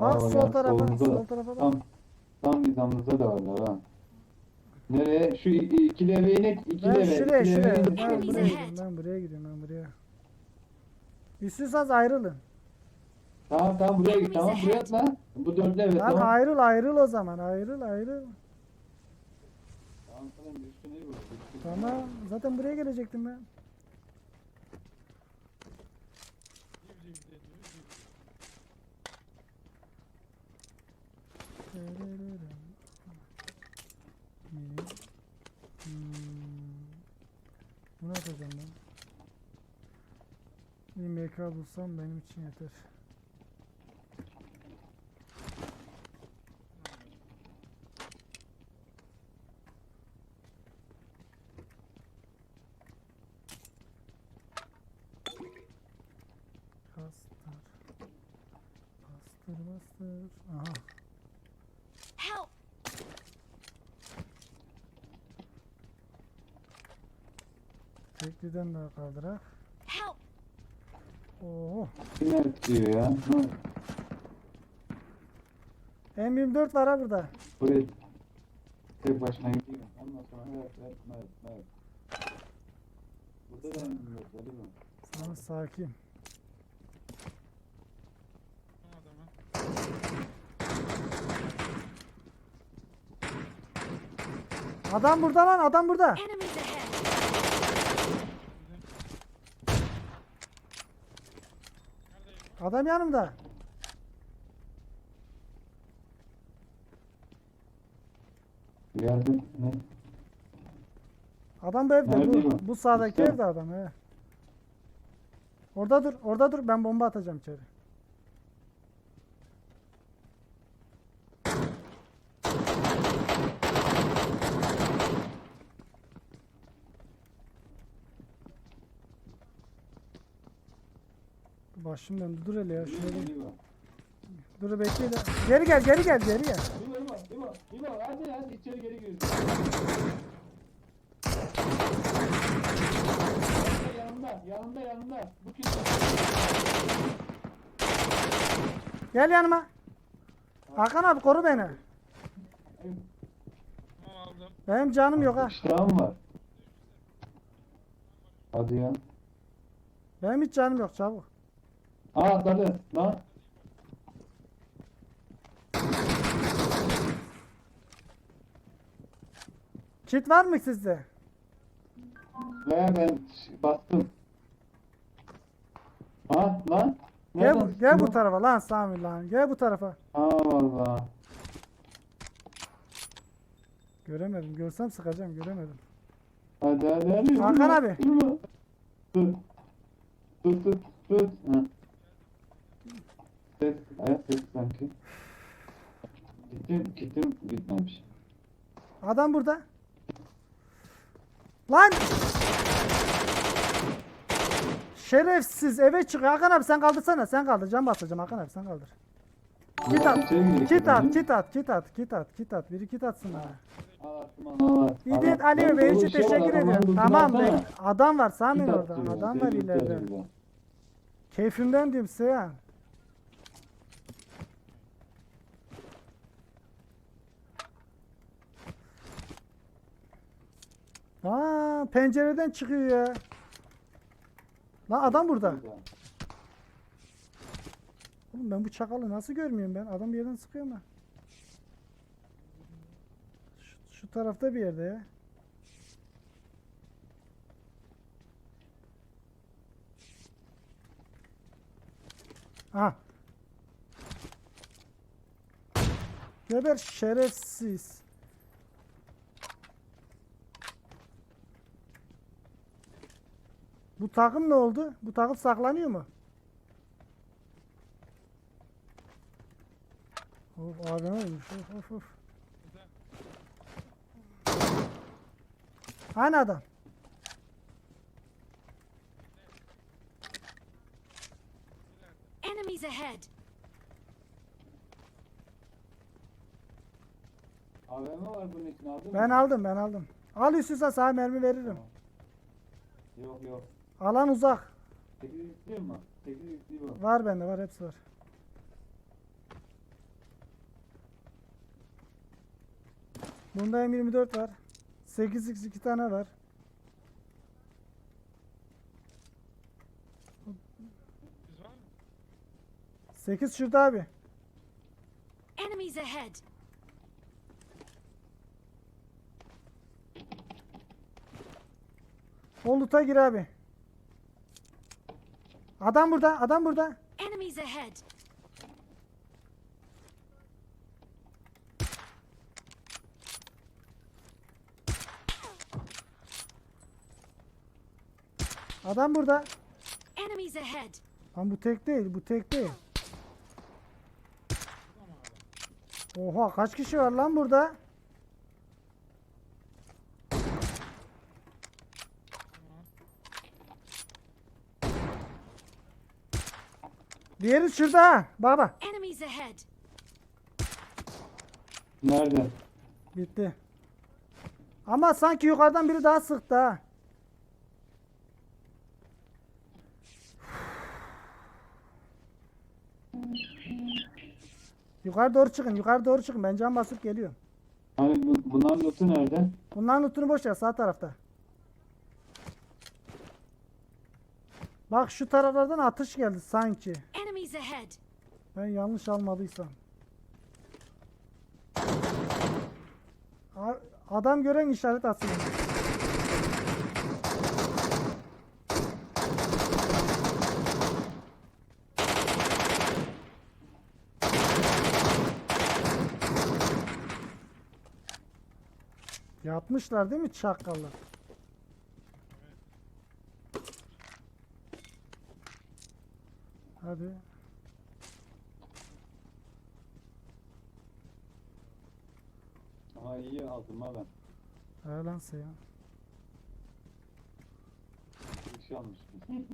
Bak sol ya, tarafa, sol da. tarafa bak. Tam, tam hizamızda da varlar ha. Nereye? Şu i- ikili eve inek, ikili Ben eve. şuraya ikili eve şuraya. inek. Ben buraya gidiyorum. Ben buraya gidiyorum. Ben buraya. İstiyorsanız ayrılın. Tamam tamam buraya git. Tamam buraya ahead. at lan. Bu dörtlü eve Lan tamam. ayrıl ayrıl o zaman. Ayrıl ayrıl. Tamam tamam üstüne üstüne. Tamam. Zaten buraya gelecektim ben. Bunu atacağım ben. Bir MK bulsam benim için yeter. Bastır. Bastır bastır. Aha. Tekliden daha kaldırak. Help! Oo. Evet diyor ya? Ha, M24 var ha burada. Buraya tek başına gidiyor. Ondan sonra evet evet evet evet. Burada da yok öyle mi? Tamam sakin. Adam burada lan adam burada. Enemies Adam yanımda. Geldim. Ne? Adam bu evde. Nerede Bu, bu? bu sağdaki İşte. evde adam he. Orada dur, orada dur. Ben bomba atacağım içeri. Başım döndü. Dur hele ya. Bak. Dur bekle de. Geri gel, geri gel, geri gel. İbo İbo İbo İbo hadi hadi içeri geri gir. Yanımda yanımda yanımda. Bu kim? Gel yanıma. Hakan abi koru beni. Benim canım yok ha. İştahım var. Hadi ya. Benim hiç canım yok çabuk. Aa atladı lan. Kit var mı sizde? Ve ben bastım. Ha lan. Gel, bu, gel bu tarafa lan Sami lan. Gel bu tarafa. Aa valla. Göremedim. Görsem sıkacağım. Göremedim. Hadi hadi hadi. Hakan abi. Tut. Tut tut tut. Ha. Ses, ayak sesi sanki. Gittim, gittim, gitmemiş. Adam burada. Lan! Şerefsiz eve çıkıyor. Hakan abi sen kaldırsana. Sen kaldır. Can basacağım Hakan abi sen kaldır. Kit at. Kit at, kit at, kit at, kit at, kit at. Biri kit atsın ha. İdet Al, Ali al. Bey için şey teşekkür ediyorum. Tamam be. Adam var Sami Kit orada. Adam var ileride. Keyfimden diyeyim. Aa, pencereden çıkıyor ya. Lan adam burada. Oğlum ben bu çakalı nasıl görmüyorum ben? Adam bir yerden sıkıyor mu? Şu, şu tarafta bir yerde ya. Aha. Geber şerefsiz. Bu takım ne oldu? Bu takım saklanıyor mu? Of abime ölmüş. Of of of. Hani adam? Enemies ahead! AVM var bunun için aldın Ben mı? aldım ben aldım. Al istiyorsan sana mermi veririm. Yok yok. Alan uzak. Teknik yüklüyor mu? Teknik yüklüyor mu? Var bende var hepsi var. Bunda M24 var. 8x 2 tane var. var 8 şurada abi. Enemies ahead. Ol gir abi. Adam burada, adam burada. Enemies ahead. Adam burada. Enemies ahead. Lan bu tek değil, bu tek değil. Oha kaç kişi var lan burada? Diğeri şurada ha. Baba. Enemies ahead. Nerede? Bitti. Ama sanki yukarıdan biri daha sıktı ha. Yukarı doğru çıkın, yukarı doğru çıkın. Ben can basıp geliyorum. Hani bu, bunların lootu nerede? Bunların lootunu boş ver sağ tarafta. Bak şu taraflardan atış geldi sanki. Enemies ahead. Ben yanlış almadıysam. Adam gören işaret atsın. Yatmışlar değil mi çakallar? Hadi. Aha iyi aldım ha ben. He lan sen ya. Bir şey almışım.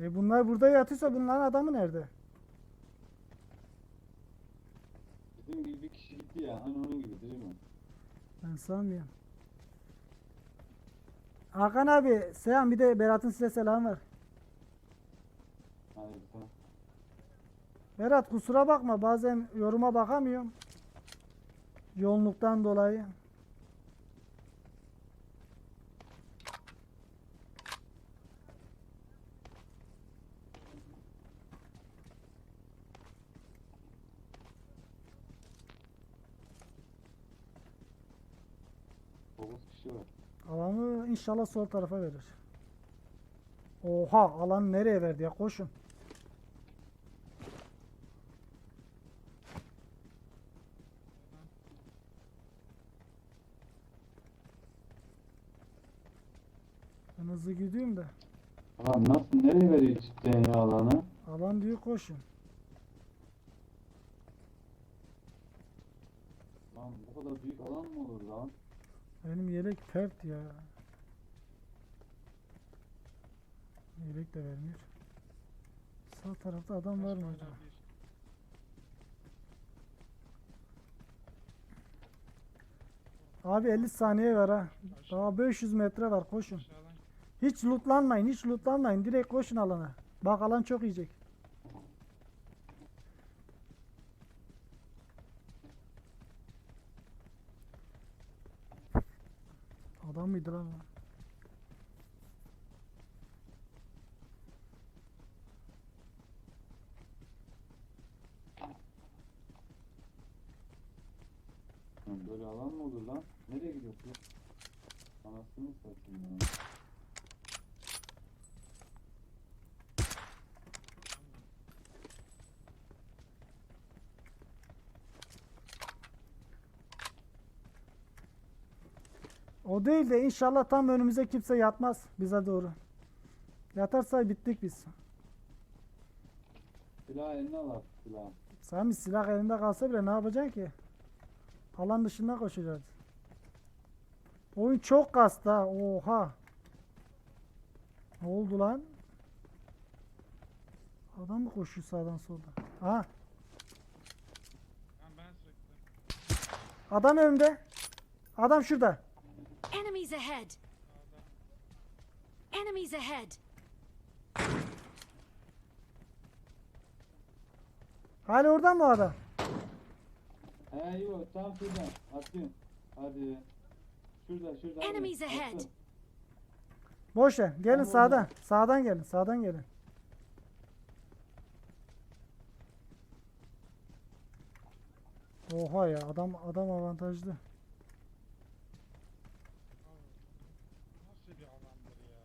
E bunlar burada yatıyorsa bunların adamı nerede? Bizim gibi bir kişi gitti ya. Hani onun gibi değil mi? Ben sanmıyorum. Hakan abi selam bir de Berat'ın size selam ver. Hadi tamam. Berat kusura bakma bazen yoruma bakamıyorum. Yoğunluktan dolayı. Var. Alanı inşallah sol tarafa verir. Oha alan nereye verdi ya koşun. Hızlı gidiyorum da. Lan nasıl nereye veriyor cidden ya alanı? Alan diyor koşun. Lan bu kadar büyük alan mı olur lan? Benim yelek pert ya. Yelek de vermiyor. Sağ tarafta adam var mı acaba? Abi 50 saniye var ha. Daha 500 metre var koşun. Hiç lootlanmayın, hiç lootlanmayın. Direkt koşun alana. Bak alan çok yiyecek. Adam mıydı? Lan böyle alan mı olur lan? Nereye gidiyorsun? Anasını satayım ya. O değil de inşallah tam önümüze kimse yatmaz bize doğru. Yatarsa bittik biz. Silah eline artık silah. Sami silah elinde kalsa bile ne yapacaksın ki? Alan dışına koşacağız. Oyun çok kastı ha. Oha. Ne oldu lan? Adam mı koşuyor sağdan soldan? Aha. Adam önümde. Adam şurada. Enemies ahead. Enemies ahead. Hala oradan mı o adam? He yok tam şuradan atıyorum. Hadi. Şurada şurada. hadi. Enemies ahead. Attım. Boş ver. Gelin Tamam, sağdan. oldu. Sağdan gelin. Sağdan gelin. Oha ya adam adam avantajlı. Nasıl bir alandır ya?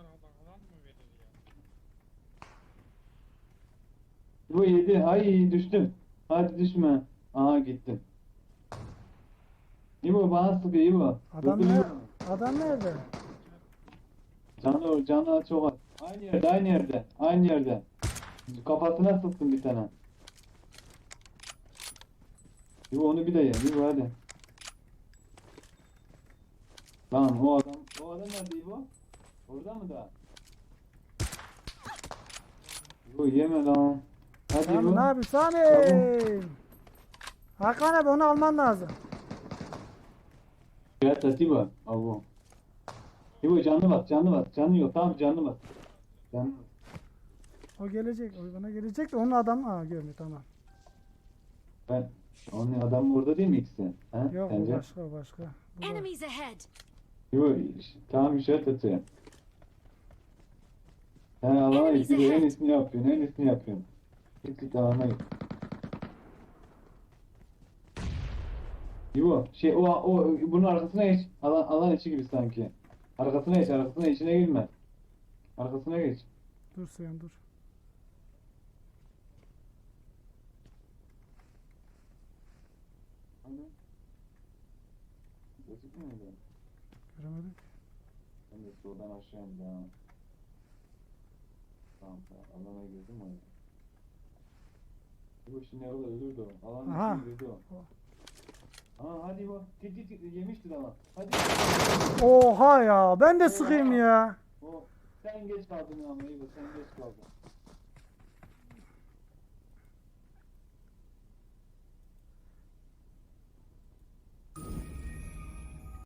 Alan mı verir ya? Bu yedi. Ay düştüm. Hadi düşme. Aha gittim. İbo bana sıkıyor İbo. Adam Öldürüyor nerede? mu? Adam nerede? Canı canı çok az. Aynı yerde aynı yerde. Aynı yerde. Kafasına sıktım bir tane. İbo onu bir de ye. İbo hadi. Lan o adam. O adam nerede İbo? Orada mı da? İbo yeme lan. Hadi Sami ne yapıyorsun Sami? Hakan abi onu alman lazım. Gel tat İbo. Abo. İbo canlı bas canlı bas. Canlı yok tamam canlı bas. Canlı bas. O gelecek. O bana gelecek de onun adamı ha görmüyor tamam. Ben onun adam burada değil mi ikisi? Ha? Yok o Sence? başka o başka. Bu da- Enemies ahead. Yok tamam işaret atıyor. Sen alana Enemies git en ahead. iyisini yapıyorsun en iyisini yapıyorsun. Git git alana git. İbo şey o o bunun arkasına geç. Alan alan içi gibi sanki. Arkasına geç arkasına içine girme. Arkasına geç. Dur Suyam dur. Gözükmüyor mu? Göremedim. Ben de soldan aşağı indim. Tamam tamam alana girdim o. Bu şimdi arada ölürdü o. Alanın Aha. girdi o. Aa hadi bu. Git git git yemiştir ama. Hadi. Oha ya ben de sıkayım ya. O sen geç kaldın ama iyi sen geç kaldın.